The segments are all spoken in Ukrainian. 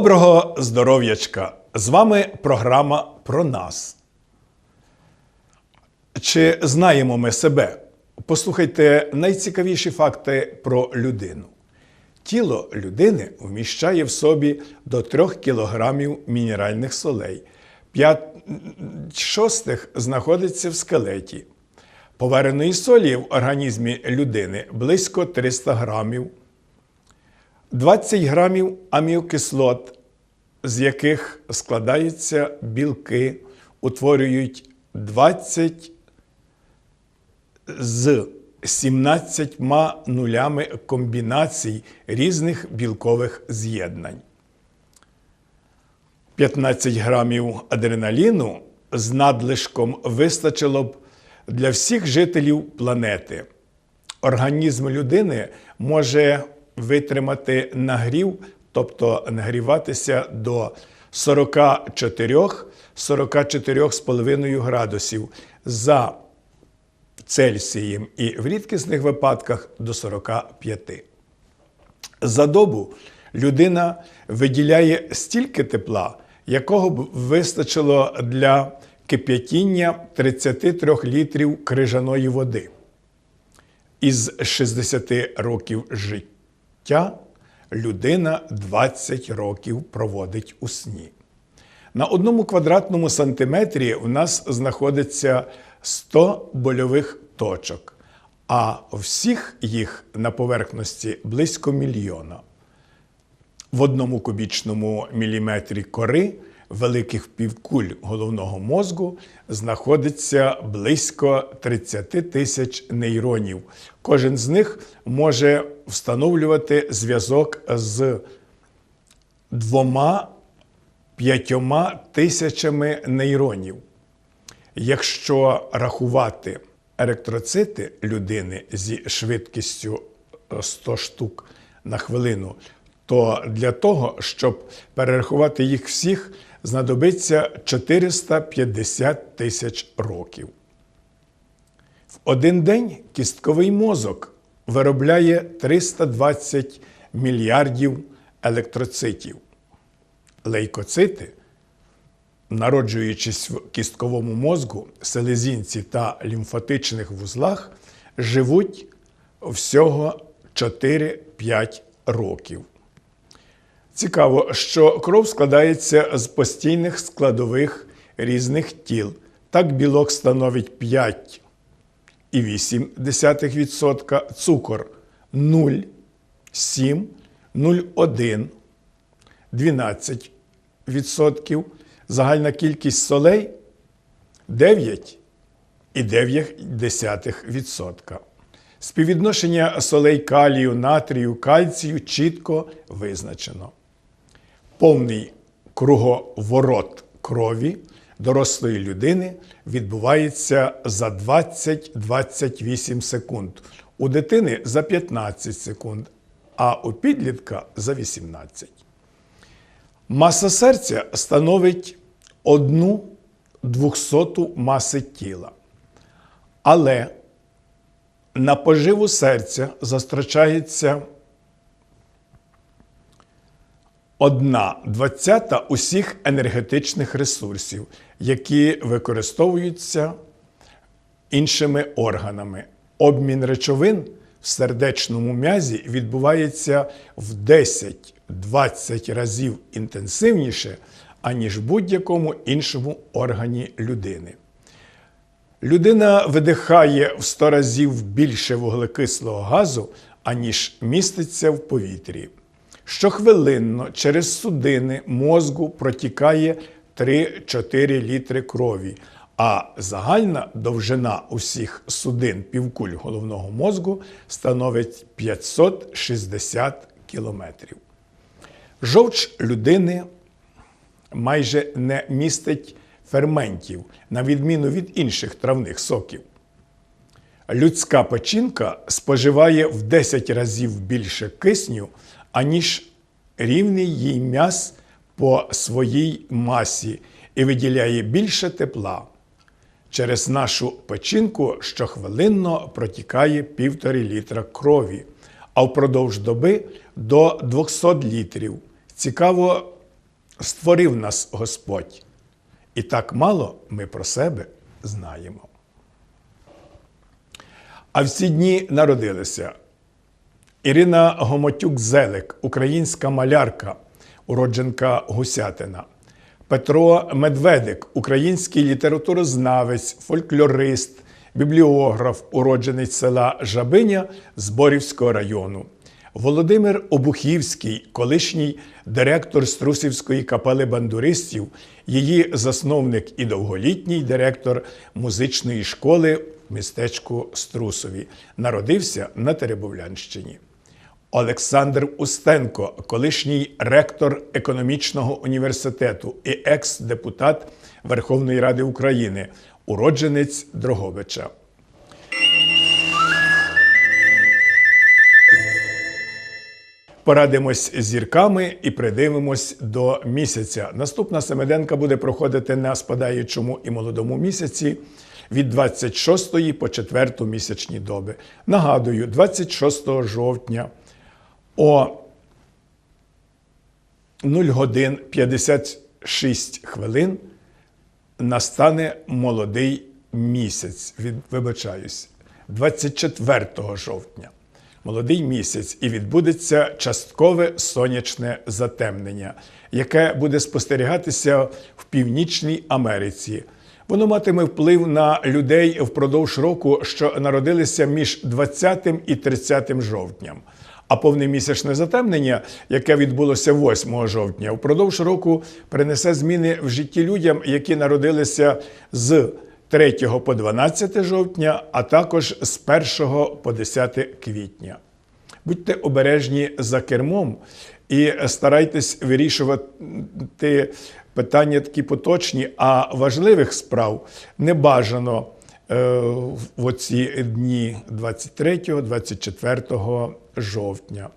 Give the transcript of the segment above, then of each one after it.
Доброго здоров'ячка! З вами програма про нас. Чи знаємо ми себе? Послухайте найцікавіші факти про людину. Тіло людини вміщає в собі до 3 кг мінеральних солей, 5 шостих знаходиться в скелеті. Повареної солі в організмі людини близько 300 грамів, 20 грамів амінокислот, з яких складаються білки, утворюють 20 з 17 нулями комбінацій різних білкових з'єднань. 15 грамів адреналіну з надлишком вистачило б для всіх жителів планети. Організм людини може витримати нагрів, тобто нагріватися до 44-44,5 градусів за Цельсієм і в рідкісних випадках до 45. За добу людина виділяє стільки тепла, якого б вистачило для кип'ятіння 33 літрів крижаної води. Із 60 років життя людина 20 років проводить у сні. На одному квадратному сантиметрі у нас знаходиться 100 больових точок, а всіх їх на поверхності близько мільйона. В одному кубічному міліметрі кори великих півкуль головного мозку знаходиться близько 30 тисяч нейронів. Кожен з них може встановлювати зв'язок з двома п'ятьома тисячами нейронів. Якщо рахувати еректроцити людини зі швидкістю 100 штук на хвилину, то для того, щоб перерахувати їх всіх, знадобиться 450 тисяч років. В один день кістковий мозок виробляє 320 мільярдів електроцитів. Лейкоцити, народжуючись в кістковому мозку, селезінці та лімфатичних вузлах, живуть всього 4-5 років. Цікаво, що кров складається з постійних складових різних тіл. Так білок становить 5,8%, цукор 0, 7, 0,1, 12%, загальна кількість солей 9,9%. Співвідношення солей калію, натрію, кальцію чітко визначено. Повний круговорот крові дорослої людини відбувається за 20-28 секунд, у дитини за 15 секунд, а у підлітка за 18. Маса серця становить одну двохсоту маси тіла. Але на поживу серця застрачається одна двадцята усіх енергетичних ресурсів, які використовуються іншими органами. Обмін речовин в сердечному м'язі відбувається в 10-20 разів інтенсивніше, аніж в будь-якому іншому органі людини. Людина видихає в 100 разів більше вуглекислого газу, аніж міститься в повітрі. Щохвилинно через судини мозку протікає 3-4 літри крові, а загальна довжина усіх судин півкуль головного мозку становить 560 кілометрів. Жовч людини майже не містить ферментів, на відміну від інших травних соків. Людська печінка споживає в 10 разів більше кисню, аніж рівний їй м'яс по своїй масі і виділяє більше тепла. Через нашу печінку щохвилинно протікає півтори літра крові, а впродовж доби до 200 літрів. Цікаво, створив нас Господь, і так мало ми про себе знаємо. А в ці дні народилися Ірина Гомотюк-Зелик, українська малярка, уродженка Гусятина. Петро Медведик, український літературознавець, фольклорист, бібліограф, уродженець села Жабиня Зборівського району. Володимир Обухівський, колишній директор Струсівської капели бандуристів, її засновник і довголітній директор музичної школи в містечку Струсові, народився на Теребовлянщині. Олександр Устенко, колишній ректор економічного університету і екс-депутат Верховної Ради України, уродженець Дрогобича. Порадимось зірками і придивимось до місяця. Наступна семиденка буде проходити на спадаючому і молодому місяці від 26 по 4 місячні доби. Нагадую, 26 жовтня о 0 годин 56 хвилин настане молодий місяць. Від, вибачаюсь, 24 жовтня. Молодий місяць і відбудеться часткове сонячне затемнення, яке буде спостерігатися в Північній Америці. Воно матиме вплив на людей впродовж року, що народилися між 20 і 30 жовтням. А повне місячне затемнення, яке відбулося 8 жовтня, впродовж року принесе зміни в житті людям, які народилися з 3 по 12 жовтня, а також з 1 по 10 квітня. Будьте обережні за кермом і старайтесь вирішувати питання такі поточні, а важливих справ не бажано в оці дні 23-24 жовтня.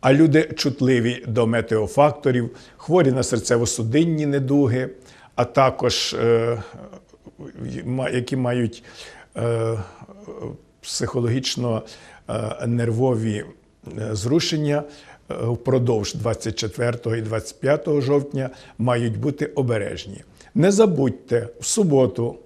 А люди чутливі до метеофакторів, хворі на серцево-судинні недуги, а також е, які мають е, психологічно е, нервові е, зрушення е, впродовж 24 і 25 жовтня мають бути обережні. Не забудьте в суботу,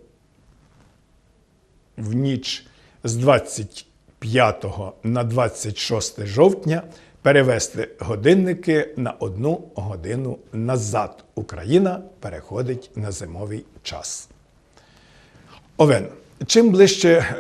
в ніч з 25 на 26 жовтня перевести годинники на одну годину назад. Україна переходить на зимовий час. Овен. Чим ближче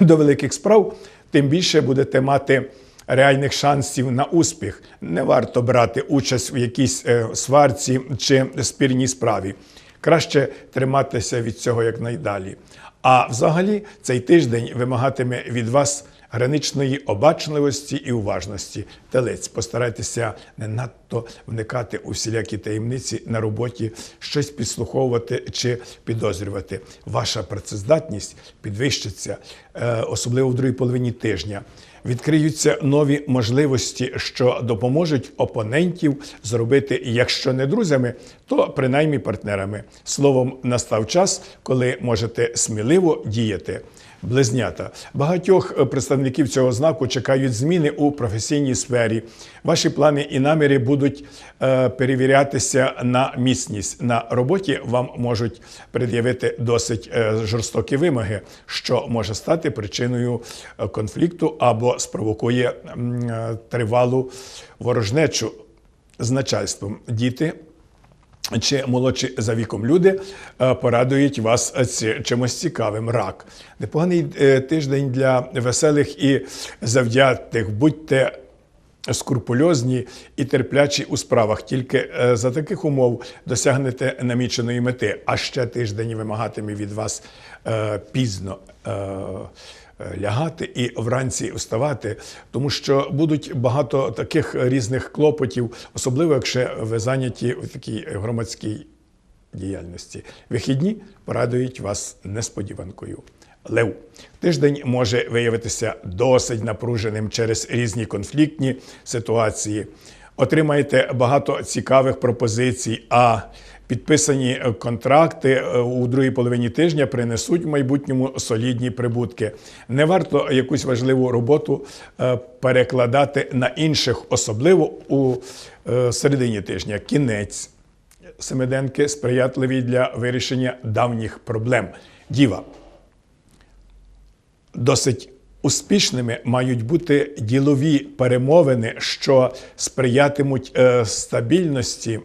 до великих справ, тим більше будете мати реальних шансів на успіх. Не варто брати участь в якійсь е, сварці чи спірній справі. Краще триматися від цього якнайдалі. А взагалі цей тиждень вимагатиме від вас граничної обачливості і уважності. Телець, постарайтеся не надто вникати у всілякі таємниці на роботі, щось підслуховувати чи підозрювати. Ваша працездатність підвищиться, е, особливо в другій половині тижня. Відкриються нові можливості, що допоможуть опонентів зробити, якщо не друзями, то принаймні партнерами. Словом, настав час, коли можете сміливо діяти. Близнята багатьох е, представників цього знаку чекають зміни у професійній сфері. Ваші плани і наміри будуть е, перевірятися на міцність. На роботі вам можуть пред'явити досить е, жорстокі вимоги, що може стати причиною конфлікту або спровокує тривалу ворожнечу з начальством. Діти чи молодші за віком люди е, порадують вас е, чимось цікавим. Рак. Непоганий е, тиждень для веселих і завзятих. Будьте скрупульозні і терплячі у справах. Тільки за таких умов досягнете наміченої мети. А ще тиждень вимагатиме від вас пізно. Е, Лягати і вранці вставати, тому що будуть багато таких різних клопотів, особливо якщо ви зайняті в такій громадській діяльності. Вихідні порадують вас несподіванкою. Лев. Тиждень може виявитися досить напруженим через різні конфліктні ситуації. Отримаєте багато цікавих пропозицій, а підписані е, контракти е, у другій половині тижня принесуть в майбутньому солідні прибутки. Не варто якусь важливу роботу е, перекладати на інших, особливо у середині тижня. Кінець семиденки сприятливі для вирішення давніх проблем. Діва досить успішними мають бути ділові перемовини, що сприятимуть стабільності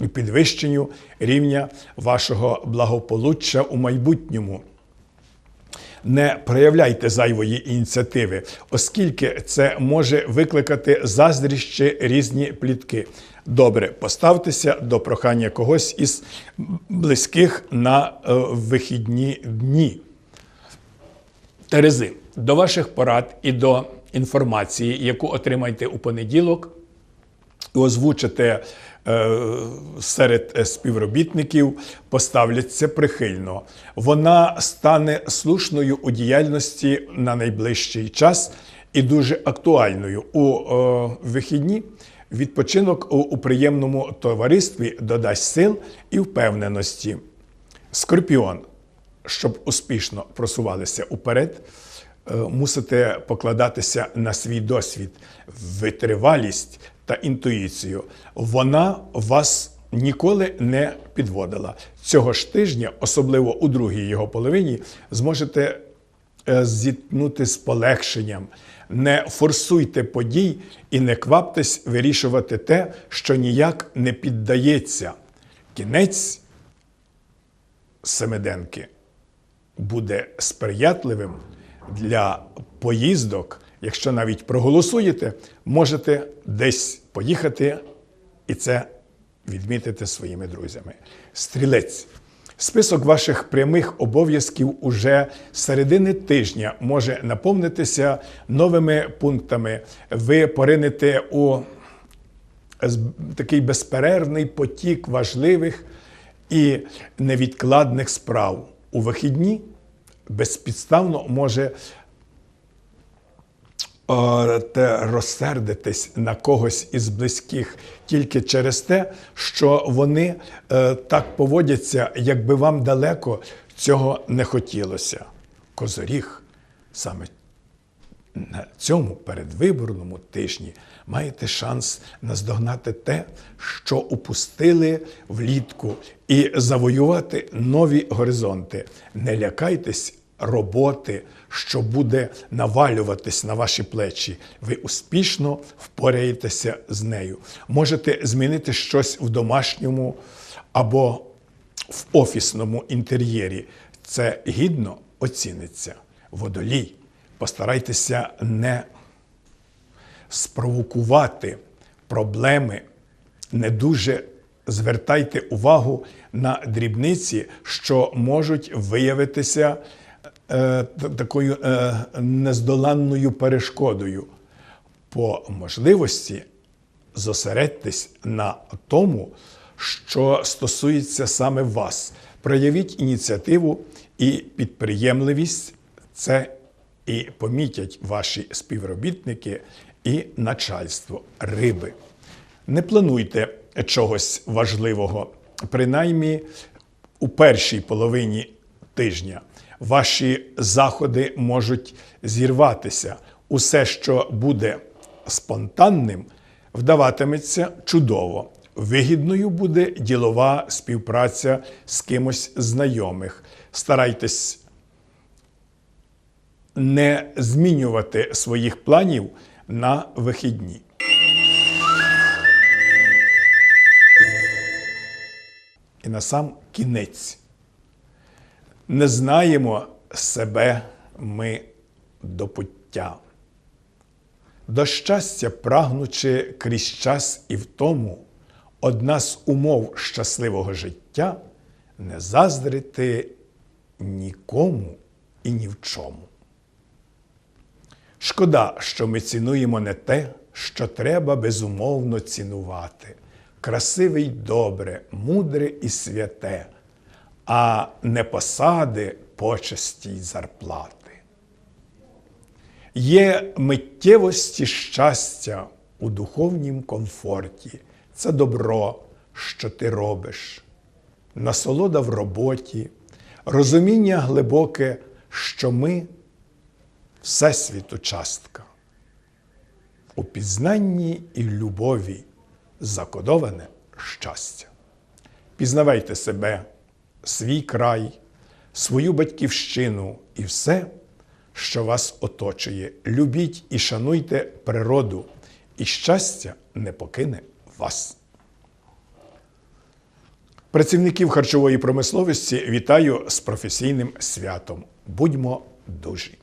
і підвищенню рівня вашого благополуччя у майбутньому. Не проявляйте зайвої ініціативи, оскільки це може викликати заздріщі різні плітки. Добре, поставтеся до прохання когось із близьких на е, вихідні дні. Терези, до ваших порад і до інформації, яку отримаєте у понеділок, і озвучите серед е, співробітників, поставляться прихильно. Вона стане слушною у діяльності на найближчий час і дуже актуальною у е, вихідні. Відпочинок у, у приємному товаристві додасть сил і впевненості. Скорпіон, щоб успішно просувалися уперед, е, мусите покладатися на свій досвід, витривалість та інтуїцію. Вона вас ніколи не підводила. Цього ж тижня, особливо у другій його половині, зможете е, зіткнути з полегшенням. Не форсуйте подій і не кваптесь вирішувати те, що ніяк не піддається. Кінець Семиденки буде сприятливим для поїздок. Якщо навіть проголосуєте, можете десь поїхати і це відмітити своїми друзями. Стрілець. Список ваших прямих обов'язків уже середини тижня може наповнитися новими пунктами. Ви поринете у такий безперервний потік важливих і невідкладних справ. У вихідні безпідставно може розсердитись на когось із близьких тільки через те, що вони е, так поводяться, якби вам далеко цього не хотілося. Козоріг саме на цьому передвиборному тижні маєте шанс наздогнати те, що упустили влітку, і завоювати нові горизонти. Не лякайтесь роботи, що буде навалюватись на ваші плечі. Ви успішно впораєтеся з нею. Можете змінити щось в домашньому або в офісному інтер'єрі. Це гідно оціниться. Водолій. Постарайтеся не спровокувати проблеми, не дуже звертайте увагу на дрібниці, що можуть виявитися такою е, нездоланною перешкодою. По можливості зосередьтесь на тому, що стосується саме вас. Проявіть ініціативу і підприємливість. Це і помітять ваші співробітники і начальство риби. Не плануйте чогось важливого, принаймні у першій половині тижня. Ваші заходи можуть зірватися. Усе, що буде спонтанним, вдаватиметься чудово. Вигідною буде ділова співпраця з кимось знайомих. Старайтесь не змінювати своїх планів на вихідні. І на сам кінець. Не знаємо себе ми до пуття. До щастя, прагнучи крізь час і в тому, одна з умов щасливого життя не заздрити нікому і ні в чому. Шкода, що ми цінуємо не те, що треба безумовно цінувати. Красиве й добре, мудре і святе, а не посади, почесті й зарплати. Є миттєвості щастя у духовнім комфорті. Це добро, що ти робиш. насолода в роботі, розуміння глибоке, що ми всесвіту частка. У пізнанні і любові закодоване щастя. Пізнавайте себе, свій край, свою батьківщину і все, що вас оточує. Любіть і шануйте природу, і щастя не покине вас. Працівників харчової промисловості вітаю з професійним святом. Будьмо дужі!